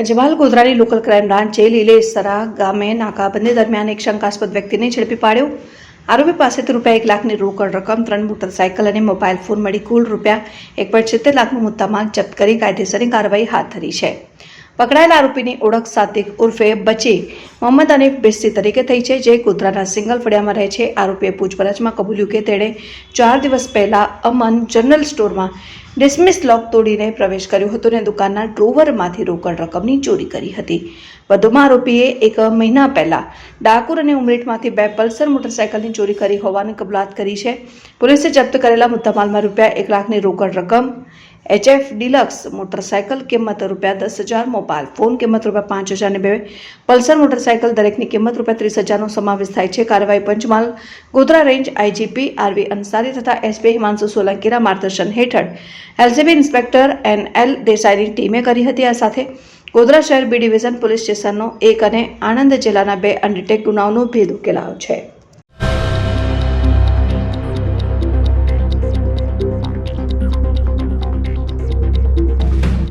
પંચમહાલ ગોધરાની local crime બ્રાન્ચે લીલેસરા ગામે નાકાબંધી દરમિયાન એક શંકાસ્પદ વ્યક્તિને ઝડપી પાડ્યો. આરોપી પાસેથી રૂપિયા એક લાખની રોકડ રકમ, ત્રણ મોટરસાયકલ અને મોબાઈલ ફોન મળી કુલ રૂપિયા એક પોઈન્ટ સિત્તેર લાખનો મુદ્દામાલ જપ્ત કરી કાયદેસરની કાર્યવાહી હાથ ધરી છે. પકડાયેલા આરોપીની ઓળખ સાતિક ઉર્ફે બચી મોહમ્મદ અનીફ બિસ્તી તરીકે થઈ છે, જે ગોધરાના સિંગલ ફળિયામાં રહે છે. આરોપીએ પૂછપરછમાં કબૂલ્યું કે તેણે ચાર દિવસ પહેલા અમન જનરલ સ્ટોરમાં ડિસમિસ લોક તોડીને પ્રવેશ કર્યો હતો અને દુકાનના ડ્રોવરમાંથી રોકડ રકમની ચોરી કરી હતી. વધુમાં આરોપીએ એક મહિના પહેલા ડાકોર અને ઉમરેઠમાંથી બે પલ્સર મોટરસાયકલની ચોરી કરી હોવાની કબૂલાત કરી છે. પોલીસે જપ્ત કરેલા મુદ્દામાલમાં રૂપિયા એક લાખની રોકડ રકમ એચએફ ડિલક્સ મોટરસાયકલ કિંમત રૂપિયા દસ હજાર મોબાઈલ ફોન કિંમત રૂપિયા પાંચ હજારની બે. પલ્સર મોટરસાયકલ દરેકની કિંમત રૂપિયા ત્રીસ હજારનો સમાવેશ થાય છે. કાર્યવાહી Panchmahal, Godhra range IGP RV Ansari તથા એસપી હિમાંશુ સોલંકીના માર્ગદર્શન હેઠળ. એલસીબી ઇન્સ્પેક્ટર એન એલ દેસાઈની ટીમે કરી હતી આ સાથે. ગોધરા શહેર બી ડિવિઝન પોલીસ સ્ટેશનનો એક અને આણંદ જિલ્લાના બે અનડિટેક ગુનાઓનો ભેદ ઉકેલાયો છે.